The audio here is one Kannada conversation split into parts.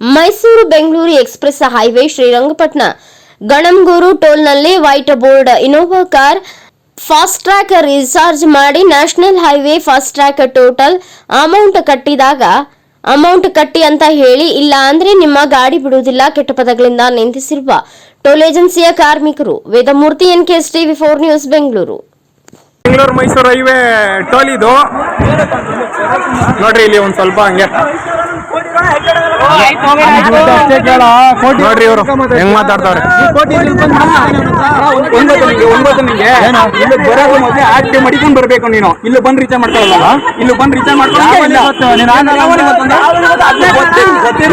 Mysuru Bengaluru express highway Srirangapatna. Ganangur ಟೋಲ್ನಲ್ಲಿ white board Innova car fast track recharge ಮಾಡಿ national highway fast track total amount ಕಟ್ಟಿದಾಗ, ಅಮೌಂಟ್ ಕಟ್ಟಿ ಅಂತ ಹೇಳಿ, ಇಲ್ಲ ಅಂದ್ರೆ ನಿಮ್ಮ ಗಾಡಿ ಬಿಡುವುದಿಲ್ಲ ಕೆಟ್ಟ ಪದಗಳಿಂದ ನಿಂದಿಸಿರುವ ಟೋಲ್ ಏಜೆನ್ಸಿಯ ಕಾರ್ಮಿಕರು. Vedamurthy N K S TV four news Bengaluru. Bengaluru Mysuru highway toll ಇದು. ನೋಡ್ರಿ ಇಲ್ಲಿ ಒಂದ್ ಸ್ವಲ್ಪ ಹಂಗೆ. ನೋಡ್ರಿ ಇವರು ಹೆಂಗ್ ಮಾತಾಡ್ತಾವ್ರೆ ಒಂಬತ್ತು ನಿಂಗೆ ಇಲ್ಲಿ ಬರೋದು ಮೊದಲೇ ಆಟೆ ಮಡಿಕೊಂಡ್ ಬರ್ಬೇಕು ನೀನು ಇಲ್ಲಿ ಬಂದ್ ರೀಚಾರ್ಜ್ ಮಾಡ್ಕೊಳ್ಳಲ್ಲ ಇಲ್ಲಿ ಬಂದ್ ರೀಚಾರ್ಜ್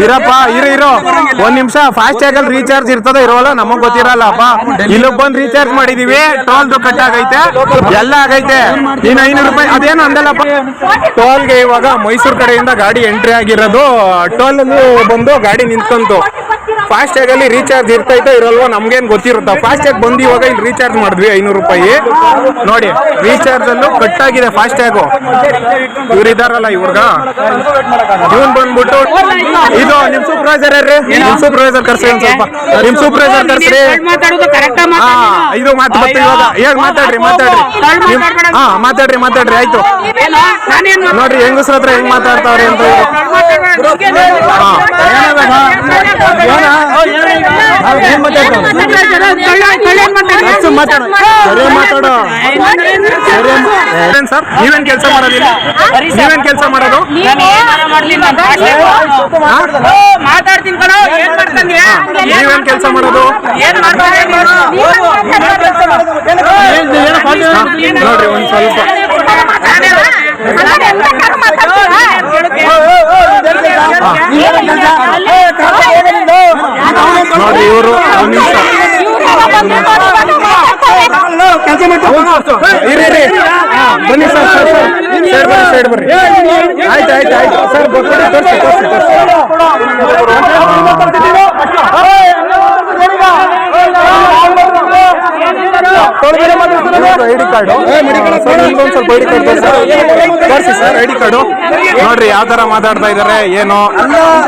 ಇರಪ್ಪ ಇರು ಇರು ಒಂದ್ ನಿಮಿಷ ಫಾಸ್ಟ್ ಟ್ಯಾಗಲ್ ರೀಚಾರ್ಜ್ ಇರ್ತದ ಇರೋಲ್ಲ ನಮಗ್ ಗೊತ್ತಿರಲ್ಲಪ್ಪ ಇಲ್ಲಿ ಬಂದ್ ರೀಚಾರ್ಜ್ ಮಾಡಿದೀವಿ ಟೋಲ್ದು ಕಟ್ ಆಗೈತೆ ಎಲ್ಲ ಆಗೈತೆ ನೀನ್ ಐನೂರು ರೂಪಾಯಿ ಅದೇನು ಅಂದಲ್ಲಪ್ಪ ಟೋಲ್ಗೆ ಇವಾಗ ಮೈಸೂರು ಕಡೆಯಿಂದ ಗಾಡಿ ಎಂಟ್ರಿ ಆಗಿರೋದು ಟೋಲ್ ಅಲ್ಲಿ ಬಂದು ಗಾಡಿ ನಿಂತ್ಕೊಂತು ಫಾಸ್ಟ್ ಟ್ಯಾಗ್ ಅಲ್ಲಿ ರೀಚಾರ್ಜ್ ಇರ್ತೈತೋ ಇರಲ್ವೋ ನಮ್ಗೇನು ಗೊತ್ತಿರುತ್ತ ಫಾಸ್ಟ್ ಟ್ಯಾಗ್ ಬಂದು ಇವಾಗ ಇಲ್ಲಿ ರೀಚಾರ್ಜ್ ಮಾಡಿದ್ವಿ ಐನೂರು ರೂಪಾಯಿ ನೋಡಿ ರೀಚಾರ್ಜ್ ಅಲ್ಲೂ ಕಟ್ ಆಗಿದೆ ಫಾಸ್ಟ್ ಟ್ಯಾಗು ಇವ್ರು ಇದಾರಲ್ಲ ಇವ್ರಗ ಇವನ್ ಬಂದ್ಬಿಟ್ಟು ಇದು ನಿಮ್ ಸೂಪರ್ವೈಸರ್ ಯಾರ್ರಿ ನಿಮ್ ಸೂಪರ್ವೈಸರ್ ಕರ್ಸಿ ಒಂದ್ ಸ್ವಲ್ಪ ನಿಮ್ ಸೂಪರ್ವೈಸರ್ ಕರ್ಸ್ರಿ ಹಾ ಇದು ಮಾತು ಬತ್ತು ಇವಾಗ ಹೇಗ್ ಮಾತಾಡ್ರಿ ಮಾತಾಡ್ರಿ ಹಾ ಮಾತಾಡ್ರಿ ಮಾತಾಡ್ರಿ ಆಯ್ತು ನೋಡ್ರಿ ಹೆಂಗಸ್ರ ಹತ್ರ ಹೆಂಗ್ ಮಾತಾಡ್ತಾವ್ರಿ ಅಂತ. ಹಾ. ಸರಿ ಮಾತಾಡು. ಸರಿ ಏನ್ ಸರ್? ನೀವೇನ್ ಕೆಲಸ ಮಾಡೋದಿಲ್ಲ? ನೀವೇನ್ ಕೆಲಸ ಮಾಡೋದು? ಮಾತಾಡ್ತೀನಿ ಕಣೋ. ಏನ್ ನೀವೇನ್ ಕೆಲಸ ಮಾಡೋದು? ಏನ್ ನೋಡ್ರಿ ಒಂದ್ ಸ್ವಲ್ಪ. ನೋಡ್ರಿ ಇವರು ಬನ್ನಿ ಸರ್ ಸರ್ ಸರ್ ಬನ್ನಿ ಸೈಡ್ ಬರ್ರಿ ಆಯ್ತು ಆಯ್ತು ಆಯ್ತು ಸರ್ ಬರ್ತಾರೆ ತೋರಿಸಿ ತೋರಿಸಿ ತೋರಿಸಿ ಐಡಿ ಕಾರ್ಡು ಸರ್ ನಿಮ್ಗೊಂದು ಸ್ವಲ್ಪ ಐಡಿ ಕಾರ್ಡ್ ತೋರಿಸಿ ತೋರಿಸಿ ಸರ್ ಐಡಿ ಕಾರ್ಡು ನೋಡ್ರಿ ಯಾವ ತರ ಮಾತಾಡ್ತಾ ಇದಾರೆ ಏನು